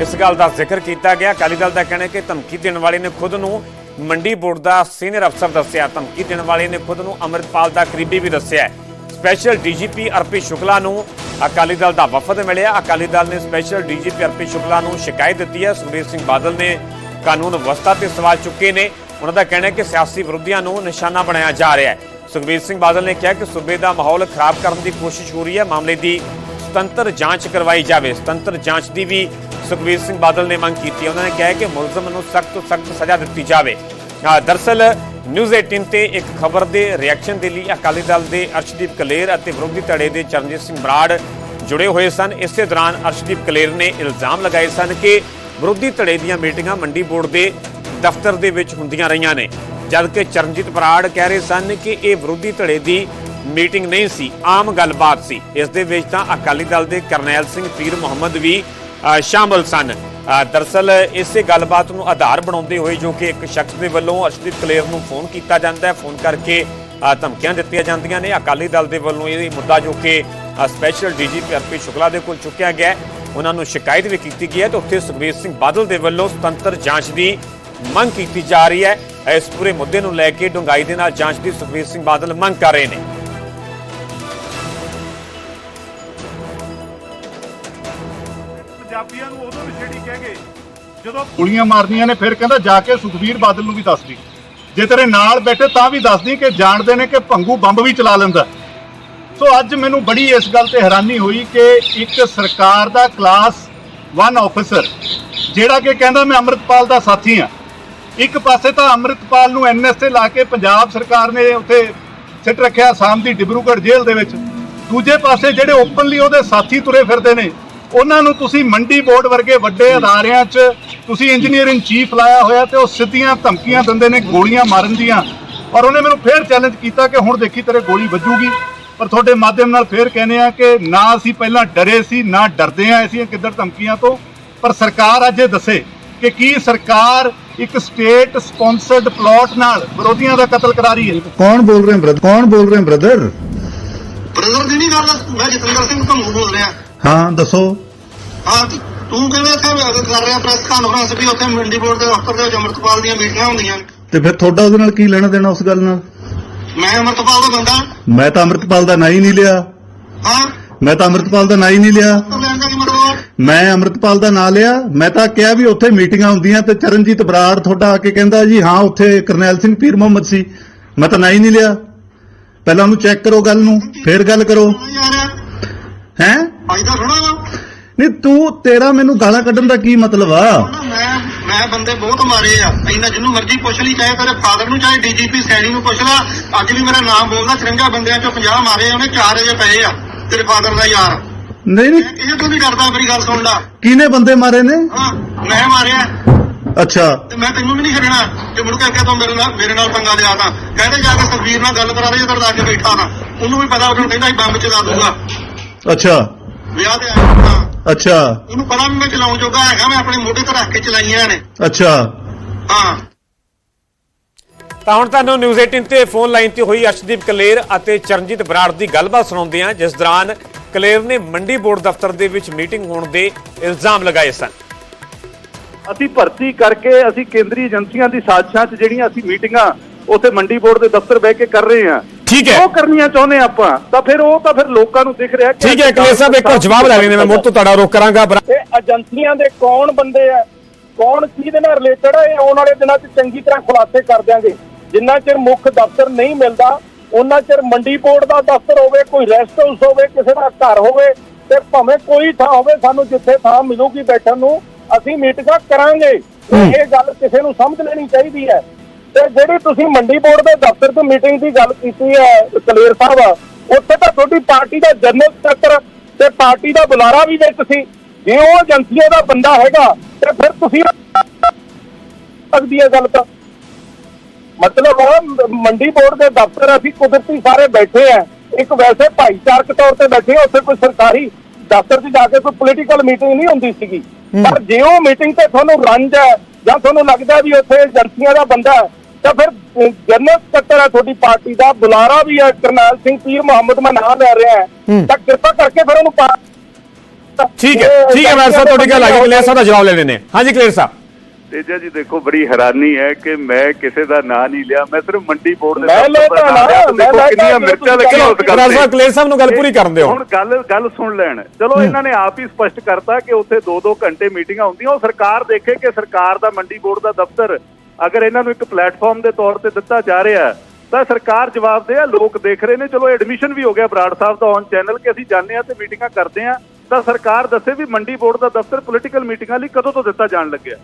ਇਸ ਗੱਲ ਦਾ ਜ਼ਿਕਰ ਕੀਤਾ ਗਿਆ। ਅਕਾਲੀ ਦਲ ਦਾ ਕਹਿਣਾ ਕਿ ਧਮਕੀ ਦੇਣ ਵਾਲੇ ਨੇ ਖੁਦ ਨੂੰ ਮੰਡੀ ਬੋਰਡ ਦਾ ਸੀਨੀਅਰ ਅਫਸਰ ਦੱਸਿਆ। ਧਮਕੀ ਦੇਣ ਵਾਲੇ ਨੇ ਖੁਦ ਨੂੰ ਅਮਰਿਤਪਾਲ ਦਾ ਕਰੀਬੀ ਵੀ ਦੱਸਿਆ ਸਪੈਸ਼ਲ ਡੀਜੀਪੀ ਅਰਪੀ ਸ਼ੁਕਲਾ ਨੂੰ ਅਕਾਲੀ ਦਲ ਦਾ ਵਫਦ ਮਿਲਿਆ। ਅਕਾਲੀ ਦਲ ਨੇ ਸਪੈਸ਼ਲ ਡੀਜੀਪੀ ਅਰਪੀ ਸ਼ੁਕਲਾ ਨੂੰ ਸ਼ਿਕਾਇਤ ਦਿੱਤੀ ਹੈ। ਸੁਖਬੀਰ ਸਿੰਘ ਬਾਦਲ ਨੇ ਕਾਨੂੰਨ ਵਿਵਸਥਾ ਤੇ ਸਵਾਲ ਚੁੱਕੇ ਨੇ। ਉਹਨਾਂ ਦਾ ਕਹਿਣਾ ਹੈ ਕਿ ਸਿਆਸੀ ਵਿਰੋਧੀਆਂ ਨੂੰ ਨਿਸ਼ਾਨਾ ਬਣਾਇਆ ਜਾ ਰਿਹਾ ਹੈ। ਸੁਖਬੀਰ ਸਿੰਘ ਬਾਦਲ ਨੇ ਕਿਹਾ ਕਿ ਸੂਬੇ ਦਾ ਮਾਹੌਲ ਖਰਾਬ ਕਰਨ ਦੀ ਕੋਸ਼ਿਸ਼ ਹੋ ਰਹੀ ਹੈ। ਮਾਮਲੇ ਦੀ ਸੁਤੰਤਰ ਜਾਂਚ ਕਰਵਾਈ ਜਾਵੇ। ਸੁਤੰਤਰ ਜਾਂਚ ਦੀ ਵੀ ਸੁਖਬੀਰ ਸਿੰਘ ਬਾਦਲ ਨੇ ਮੰਗ ਕੀਤੀ ਹੈ। ਉਹਨਾਂ ਨੇ ਕਿਹਾ ਕਿ ਮੁਲਜ਼ਮ ਨੂੰ ਸਖਤ ਤੋਂ ਸਖਤ ਸਜ਼ਾ ਦਿੱਤੀ ਜਾਵੇ। ਅ, ਦਰਸਲ ਨਿਊਜ਼ 18 ਤੇ ਇੱਕ ਖਬਰ ਦੇ ਰਿਐਕਸ਼ਨ ਦੇ ਲਈ ਅਕਾਲੀ ਦਲ ਦੇ ਅਰਸ਼ਦੀਪ ਕਲੇਰ ਅਤੇ ਵਿਰੋਧੀ ਧੜੇ ਦੇ ਚਰਨਜੀਤ ਸਿੰਘ ਬਰਾੜ ਜੁੜੇ ਹੋਏ ਸਨ। ਇਸੇ ਦੌਰਾਨ ਅਰਸ਼ਦੀਪ ਕਲੇਰ ਨੇ ਇਲਜ਼ਾਮ ਲਗਾਏ ਸਨ ਕਿ ਵਿਰੋਧੀ ਧੜੇ ਦੀਆਂ ਮੀਟਿੰਗਾਂ ਮੰਡੀ ਬੋਰਡ ਦੇ ਦਫ਼ਤਰ ਦੇ ਵਿੱਚ ਹੁੰਦੀਆਂ ਰਹੀਆਂ ਨੇ। ਜਦਕਿ ਚਰਨਜੀਤ ਬਰਾੜ ਕਹਿ ਰਹੇ ਸਨ ਕਿ ਇਹ ਵਿਰੋਧੀ ਧੜੇ ਦੀ ਮੀਟਿੰਗ ਨਹੀਂ ਸੀ ਆਮ ਗੱਲਬਾਤ ਸੀ। ਇਸ ਦੇ ਵਿੱਚ ਤਾਂ ਅਕਾਲੀ ਦਲ ਦੇ ਕਰਨੈਲ ਸਿੰਘ ਪੀਰ ਮੁਹੰਮਦ ਵੀ ਸ਼ਾਮਲ ਸਨ। ਅ, ਦਰਸਲ ਇਸੇ ਗੱਲਬਾਤ ਨੂੰ ਆਧਾਰ ਬਣਾਉਂਦੇ ਹੋਏ ਜੋ ਕਿ ਇੱਕ ਸ਼ਖਸ ਦੇ ਵੱਲੋਂ ਅਰਸ਼ਦੀਪ ਕਲੇਰ ਨੂੰ ਫੋਨ ਕੀਤਾ ਜਾਂਦਾ ਹੈ। ਫੋਨ ਕਰਕੇ ਧਮਕੀਆਂ ਦਿੱਤੀਆਂ ਜਾਂਦੀਆਂ ਨੇ। ਅਕਾਲੀ ਦਲ ਦੇ ਵੱਲੋਂ ਇਹ ਮੁੱਦਾ ਜੋ ਕਿ ਅ, special DGP R P Shukla ਦੇ ਕੋਲ ਚੁੱਕਿਆ ਗਿਆ ਉਹਨਾਂ ਨੂੰ ਸ਼ਿਕਾਇਤ ਵੀ ਕੀਤੀ ਗਈ ਹੈ ਤੇ ਉੱਥੇ ਸੁਖਬੀਰ ਸਿੰਘ ਬਾਦਲ ਦੇ ਵੱਲੋਂ ਸੁਤੰਤਰ ਜਾਂਚ ਦੀ ਮੰਗ ਕੀਤੀ ਜਾ ਰਹੀ ਹੈ। ਇਸ ਪੂਰੇ ਮੁੱਦੇ ਨੂੰ ਲੈ ਕੇ ਡੂੰਘਾਈ ਦੇ ਨਾਲ ਜਾਂਚ ਦੀ ਸੁਖਬੀਰ ਸਿੰਘ ਬਾਦਲ ਮੰਗ ਕਰ ਰਹੇ ਨੇ। ਪੰਜਾਬੀਆਂ ਨੂੰ ਉਦੋਂ ਨਸ਼ੇੜੀ ਕਹਿ ਗਏ। ਜਦੋਂ ਗੋਲੀਆਂ ਮਾਰਨੀਆਂ ਨੇ, ਫਿਰ ਕਹਿੰਦਾ ਜਾ ਕੇ ਸੁਖਬੀਰ ਬਾਦਲ ਨੂੰ ਵੀ ਦੱਸ ਦੀ। ਜੇ ਤੇਰੇ ਨਾਲ ਬੈਠੇ ਤਾਂ ਵੀ ਦੱਸ ਦੀ ਕਿ ਜਾਣਦੇ ਨੇ ਕਿ ਭੰਗੂ ਬੰਬ ਵੀ ਚਲਾ ਲੈਂਦਾ। ਸੋ ਅੱਜ ਮੈਨੂੰ ਬੜੀ ਇਸ ਗੱਲ ਤੇ ਹੈਰਾਨੀ ਹੋਈ ਕਿ ਇੱਕ ਸਰਕਾਰ ਦਾ ਕਲਾਸ 1 ਆਫੀਸਰ ਜਿਹੜਾ ਕਿ ਕਹਿੰਦਾ ਮੈਂ ਅੰਮ੍ਰਿਤਪਾਲ ਦਾ ਸਾਥੀ ਆ ਇੱਕ ਪਾਸੇ ਤਾਂ ਅੰਮ੍ਰਿਤਪਾਲ ਨੂੰ ਐਨਐਸ ਤੇ ਲਾ ਕੇ ਪੰਜਾਬ ਸਰਕਾਰ ਨੇ ਉੱਥੇ ਸਿੱਟ ਰੱਖਿਆ ਆਸਾਮ ਦੀ ਡਿਬਰੂਗੜ੍ਹ ਜੇਲ੍ਹ ਦੇ ਵਿੱਚ। ਦੂਜੇ ਪਾਸੇ ਜਿਹੜੇ ਓਪਨਲੀ ਉਹਦੇ ਸਾਥੀ ਤੁਰੇ ਫਿਰਦੇ ਨੇ ਉਹਨਾਂ ਨੂੰ ਤੁਸੀਂ ਮੰਡੀ ਬੋਰਡ ਵਰਗੇ ਵੱਡੇ ਅਦਾਰਿਆਂ 'ਚ ਤੁਸੀਂ ਇੰਜੀਨੀਅਰ ਇਨ ਚੀਫ ਲਾਇਆ ਹੋਇਆ ਤੇ ਉਹ ਸਿੱਧੀਆਂ ਧਮਕੀਆਂ ਦਿੰਦੇ ਨੇ ਗੋਲੀਆਂ ਮਾਰਨ ਦੀਆਂ। ਔਰ ਉਹਨੇ ਮੈਨੂੰ ਫੇਰ ਚੈਲੰਜ ਕੀਤਾ ਕਿ ਹੁਣ ਦੇਖੀ ਤੇਰੇ ਗੋਲੀ ਵੱਜੂਗੀ। ਪਰ ਤੁਹਾਡੇ ਮਾਧਿਅਮ ਨਾਲ ਫੇਰ ਕਹਿੰਦੇ ਆ ਕਿ ਨਾ ਅਸੀਂ ਪਹਿਲਾਂ ਡਰੇ ਸੀ ਨਾ ਡਰਦੇ ਆ ਅਸੀਂ ਕਿੱਧਰ ਧਮਕੀਆਂ ਤੋਂ। ਪਰ ਸਰਕਾਰ ਅੱਜ ਇਹ ਦੱਸੇ ਕਿ ਕੀ ਸਰਕਾਰ ਇੱਕ ਸਟੇਟ ਸਪਾਂਸਰਡ ਪਲਾਟ ਨਾਲ ਵਿਰੋਧੀਆਂ ਦਾ ਕਤਲ ਕਰਾ ਰਹੀ ਹੈ। ਕੌਣ ਬੋਲ ਰਹੇ ਬ੍ਰਦਰ ਕੌਣ ਬੋਲ ਰਹੇ ਬ੍ਰਦਰ? ਬ੍ਰਦਰ ਦੀ ਨਹੀਂ ਗੱਲ? ਮੈਂ ਜਤਿੰਦਰ ਸਿੰਘ ਘੰਗੂ ਬੋਲ ਰਿਹਾ। ਹਾਂ ਦੱਸੋ। ਹਾਂ ਤੇ ਤੂੰ ਕਹਿੰਦਾ ਇੱਥੇ ਕਰ ਰਿਹਾ ਪ੍ਰੈਸ ਕਾਨਫਰੰਸ ਵੀ? ਉੱਥੇ ਮੰਡੀ ਬੋਰਡ ਦੇ ਦਫ਼ਤਰ ਦੇ ਵਿੱਚ ਅੰਮ੍ਰਿਤਪਾਲ ਦੀਆਂ ਮੀਟਿੰਗਾਂ ਹੁੰਦੀਆਂ। ਨੇ ਤੇ ਫਿਰ ਤੁਹਾਡਾ ਉਹਦੇ ਨਾਲ ਕੀ ਲੈਣਾ ਦੇਣਾ ਉਸ ਗੱਲ ਨਾਲ? ਮੈਂ ਅੰਮ੍ਰਿਤਪਾਲ ਦਾ ਬੰਦਾ। ਮੈਂ ਤਾਂ ਅੰਮ੍ਰਿਤਪਾਲ ਦਾ ਨਾਂ ਹੀ ਨਹੀਂ ਲਿਆ। ਹਾਂ? ਮੈਂ ਤਾਂ ਅੰਮ੍ਰਿਤਪਾਲ ਦਾ ਨਾਂ ਹੀ ਨਹੀਂ ਲਿਆ। ਤਾਂ ਕੀ ਮਤਲਬ? ਮੈਂ ਅੰਮ੍ਰਿਤਪਾਲ ਦਾ ਨਾਂ ਲਿਆ। ਮੈਂ ਤਾਂ ਕਿਹਾ ਵੀ ਉੱਥੇ ਮੀਟਿੰਗਾਂ ਹੁੰਦੀਆਂ ਤੇ ਚਰਨਜੀਤ ਬਰਾੜ ਤੁਹਾਡਾ ਆ ਕੇ ਕਹਿੰਦਾ ਜੀ ਹਾਂ ਉੱਥੇ ਕਰਨੈਲ ਸਿੰਘ ਪੀਰ ਮੁਹੰਮਦ ਸੀ। ਮੈਂ ਤਾਂ ਨਾਂ ਹੀ ਨਹੀਂ ਲਿਆ। ਪਹਿਲਾਂ ਉਹਨੂੰ ਚੈੱਕ ਕਰੋ ਗੱਲ ਨੂੰ ਫਿਰ ਗੱਲ ਕਰੋ। ਹੈਂ? ਫਾਇਦਾ ਥੋੜਾ ਵਾ। ਨਹੀਂ ਤੂੰ ਤੇਰਾ ਮੈਨੂੰ ਗਾਲਾਂ ਕੱਢਣ ਦਾ ਕੀ ਮਤਲਬ ਆ? ਮੈਂ ਮੈਂ ਬੰਦੇ ਬਹੁਤ ਮਾਰੇ ਆ। ਇੰਨਾ ਜਿਹਨੂੰ ਮਰਜ਼ੀ ਪੁੱਛ ਲਈ ਚਾਹੇ ਤੇਰੇ ਫਾਦਰ ਨੂੰ ਚਾਹੇ ਡੀਜੀਪੀ ਸੈਣੀ ਨੂੰ ਪੁੱਛ ਲੈ ਅੱਜ ਵੀ ਮੇਰਾ ਨਾਮ ਬੋਲਦਾ 53 ਬੰਦਿਆਂ ਚੋਂ 50 ਮਾਰੇ ਉਹਨੇ 4 ਵਜੇ ਪਏ ਆ ਤੇਰੇ ਫਾਦਰ ਦਾ ਯਾਰ। ਨਹੀਂ ਨਹੀਂ। ਇਹ ਤੋਂ ਨਹੀਂ ਡਰਦਾ ਮੇਰੀ ਗੱਲ ਸੁਣ ਲੈ। ਕਿਹਨੇ ਬੰਦੇ ਮਾਰੇ ਨੇ? ਹਾਂ ਮੈਂ ਮਾਰਿਆ। ਅੱਛਾ। ਤੇ ਮੈਂ ਤੈਨੂੰ ਵੀ ਨਹੀਂ ਛੱਡਣਾ ਤੇ ਮੁੜ ਕੇ ਅੱਗੇ ਤੋਂ ਮੇਰੇ ਨਾਲ ਮੇਰੇ ਨਾਲ ਪੰਗਾ ਲਿਆ ਤਾਂ। ਕਹਿੰਦੇ ਜਾ ਕੇ ਸੁਖਬੀਰ ਨਾਲ ਗੱਲ ਕਰਾ ਦੇ ਜਦੋਂ ਆ ਕੇ ਬੈਠਾ ਤਾਂ ਉਹਨੂੰ ਵੀ ਪਤਾ ਉਹਨੂੰ ਕਹਿੰਦਾ ਸੀ ਬੰਬ ਚਲਾ ਦੂੰਗਾ। ਅੱਛਾ। ਵਿਆਹ ਤੇ ਆਇਆ ਤਾਂ। ਅੱਛਾ। ਉਹਨੂੰ ਪਤਾ ਵੀ ਮੈਂ ਚਲਾਉਣ ਜੋਗਾ ਹੈਗਾ ਮੈਂ ਆਪਣੇ ਮੋਢੇ ਤੇ ਰੱਖ ਕੇ ਚਲਾਈਆਂ ਨੇ। ਅੱਛਾ। ਹਾਂ। ਤਾਂ ਹੁਣ ਤੁਹਾਨੂੰ ਨਿਊਜ਼ 18 ਤੇ ਫੋਨ ਲਾਈਨ ਤੇ ਹੋਈ ਅਰਸ਼ਦੀਪ ਕਲੇਰ ਅਤੇ ਚਰਨਜੀਤ ਬਰਾੜ ਦੀ ਗੱਲਬਾਤ ਸੁਣਾਉਂਦੇ ਹਾਂ ਜਿਸ ਦੌਰਾਨ ਕਲੇਰ ਨੇ ਮੰਡੀ ਬੋਰਡ ਦਫ਼ਤਰ ਦੇ ਵਿੱਚ ਮੀਟਿੰਗ ਹੋਣ ਦੇ ਇਲਜ਼ਾਮ ਲਗਾਏ ਸਨ। ਅਸੀਂ ਭਰਤੀ ਕਰਕੇ ਅਸੀਂ ਕੇਂਦਰੀ ਏਜੰਸੀਆਂ ਦੀ ਸਾਜ਼ਿਸ਼ਾਂ 'ਚ ਜਿਹੜੀਆਂ ਅਸੀਂ ਮੀਟਿੰਗਾਂ ਉੱਥੇ ਮੰਡੀ ਬੋਰਡ ਦੇ ਦਫ਼ਤਰ ਬਹਿ ਕੇ ਕਰ ਰਹੇ ਹਾਂ। ਠੀਕ ਹੈ। ਉਹ ਕਰਨੀਆਂ ਚਾਹੁੰਦੇ ਆਪਾਂ। ਤਾਂ ਫਿਰ ਉਹ ਤਾਂ ਫਿਰ ਲੋਕਾਂ ਨੂੰ ਦਿਖ ਰਿਹਾ ਕਿ ਠੀਕ ਹੈ ਕਲੇਰ ਸਾਹਿਬ ਇੱਕ ਵਾਰ ਜਵਾਬ ਲੈ ਲੈਣੇ ਮੈਂ ਮੁੜ ਤੋਂ ਤੁਹਾਡਾ ਰੋਕ ਕਰਾਂਗਾ ਇਹ ਏਜੰਸੀਆਂ ਦੇ ਕੌਣ ਬੰਦੇ ਆ? ਕੌਣ ਕਿਹਦੇ ਨਾਲ ਰਿਲੇਟਡ ਹੈ ਇਹ ਆਉਣ ਵਾਲੇ ਦਿਨਾਂ 'ਚ ਚੰਗੀ ਤਰ੍ਹਾਂ ਖੁਲਾਸੇ ਕਰ ਦਿਆਂਗੇ। ਜਿੰਨਾ ਚਿਰ ਮੁੱਖ ਦਫ਼ਤਰ ਨਹੀਂ ਮਿਲਦਾ ਉਹਨਾਂ ਚਿਰ ਮੰਡੀ ਬੋਰਡ ਦਾ ਦਫ਼ਤਰ ਹੋਵੇ ਕੋਈ ਰੈਸਟ ਹਾਊਸ ਹੋਵੇ ਕਿਸੇ ਦਾ ਘਰ ਹੋਵੇ ਤੇ ਭਾਵੇਂ ਕੋਈ ਥਾਂ ਹੋਵੇ ਸਾਨੂੰ ਜਿੱਥੇ ਥਾਂ ਮਿਲੂਗੀ ਬੈਠਣ ਨੂੰ ਅਸੀਂ ਮੀਟਿੰਗਾਂ ਕਰਾਂਗੇ। ਇਹ ਗੱਲ ਕਿਸੇ ਨੂੰ ਸਮਝ ਲੈਣੀ ਚਾਹੀਦੀ ਹੈ। ਤੇ ਜਿਹੜੀ ਤੁਸੀਂ ਮੰਡੀ ਬੋਰਡ ਦੇ ਦਫ਼ਤਰ ਤੋਂ ਮੀਟਿੰਗ ਦੀ ਗੱਲ ਕੀਤੀ ਹੈ ਕਲੇਰ ਸਾਹਿਬ ਉੱਥੇ ਤਾਂ ਤੁਹਾਡੀ ਪਾਰਟੀ ਦਾ ਜਨਰਲ ਸਕੱਤਰ ਤੇ ਪਾਰਟੀ ਦਾ ਬੁਲਾਰਾ ਵੀ ਵਿੱਚ ਸੀ ਜੇ ਉਹ ਏਜੰਸੀਆਂ ਦਾ ਬੰਦਾ ਹੈਗਾ ਤੇ ਫਿਰ ਤੁਸੀਂ ਸਕਦੀ ਹੈ ਗੱਲ ਤਾਂ। ਮਤਲਬ ਮੰਡੀ ਬੋਰਡ ਦੇ ਦਫ਼ਤਰ ਅਸੀਂ ਕੁਦਰਤੀ ਸਾਰੇ ਬੈਠੇ ਆ ਇੱਕ ਵੈਸੇ ਭਾਈਚਾਰਕ ਤੌਰ ਤੇ ਬੈਠੇ ਉੱਥੇ ਕੋਈ ਸਰਕਾਰੀ ਦਫ਼ਤਰ 'ਚ ਜਾ ਕੇ ਕੋਈ ਪੋਲੀਟੀਕਲ ਮੀਟਿੰਗ ਨਹੀਂ ਹੁੰਦੀ ਸੀਗੀ। ਪਰ ਜੇ ਉਹ ਮੀਟਿੰਗ ਤੇ ਤੁਹਾਨੂੰ ਰੰਜ ਹੈ ਜਾਂ ਤੁਹਾਨੂੰ ਲੱਗਦਾ ਵੀ ਉੱਥੇ ਏਜੰਸੀਆਂ ਦਾ ਬੰਦਾ ਹੈ ਤਾਂ ਫਿਰ ਜਨਰਲ ਸਕੱਤਰ ਹੈ ਤੁਹਾਡੀ ਪਾਰਟੀ ਦਾ ਬੁਲਾਰਾ ਵੀ ਹੈ ਕਰਨੈਲ ਸਿੰਘ ਪੀਰ ਮੁਹੰਮਦ ਮੈਂ ਨਾਮ ਲੈ ਰਿਹਾ ਹਾਂ। ਤਾਂ ਕਿਰਪਾ ਕਰਕੇ ਫਿਰ ਉਹਨੂੰ ਠੀਕ ਹੈ ਠੀਕ ਹੈ ਮੈਂ ਸਾਹਿਬ ਤੁਹਾਡੀ ਗੱਲ ਆ ਗਈ ਕਲੇਰ ਸਾਹਿਬ ਦਾ ਜਵਾਬ ਲੈ ਲੈਣੇ ਹਾਂਜੀ ਕਲੇਰ ਸਾਹਿਬ। ਤੇਜਾ ਜੀ ਦੇਖੋ ਬੜੀ ਹੈਰਾਨੀ ਹੈ ਕਿ ਮੈਂ ਕਿਸੇ ਦਾ ਨਾਂ ਨਹੀਂ ਲਿਆ। ਮੈਂ ਸਿਰਫ ਮੰਡੀ ਬੋਰਡ ਦੇ ਮੈਂ ਲੈਤਾ ਨਾਂ ਦੇਖੋ ਕਿੰਨੀਆਂ ਮਿਰਚਾਂ ਲੱਗੀਆਂ ਉਸ ਗੱਲ ਤੇ। ਸਾਹਿਬ ਕਲੇਰ ਸਾਹਿਬ ਨੂੰ ਗੱਲ ਪੂਰੀ ਕਰਨ ਦਿਓ। ਹੁਣ ਗੱਲ ਗੱਲ ਸੁਣ ਲੈਣ। ਚਲੋ ਇਹਨਾਂ ਨੇ ਆਪ ਹੀ ਸਪਸ਼ਟ ਕਰਤਾ ਕਿ ਉੱਥੇ 2-2 ਘੰਟੇ ਮੀਟਿੰਗਾਂ ਹੁੰਦੀਆਂ। ਉਹ ਸਰਕਾਰ ਦੇਖੇ ਕਿ ਸਰਕਾਰ ਦਾ ਮੰਡੀ ਬੋਰਡ ਦਾ ਦਫ਼ਤਰ ਅਗਰ ਇਹਨਾਂ ਨੂੰ ਇੱਕ ਪਲੇਟਫਾਰਮ ਦੇ ਤੌਰ ਤੇ ਦਿੱਤਾ ਜਾ ਰਿਹਾ ਹੈ ਤਾਂ ਸਰਕਾਰ ਜਵਾਬ ਦੇ ਆ। ਲੋਕ ਦੇਖ ਰਹੇ ਨੇ। ਚਲੋ ਐਡਮਿਸ਼ਨ ਵੀ ਹੋ ਗਿਆ ਬਰਾੜ ਸਾਹਿਬ ਦਾ ਔਨ ਚੈਨਲ ਕਿ ਅਸੀਂ ਜਾਂਦੇ ਆ ਤੇ ਮੀਟਿੰਗਾਂ ਕਰਦੇ ਆ ਤਾਂ ਸਰਕਾਰ ਦੱਸੇ ਵੀ ਮੰਡੀ ਬੋਰਡ ਦਾ ਦਫ਼ਤਰ ਪੋਲੀਟੀਕਲ ਮੀਟਿੰਗਾਂ ਲਈ ਕਦੋਂ ਤੋਂ ਦਿੱਤਾ ਜਾਣ ਲੱਗਿਆ?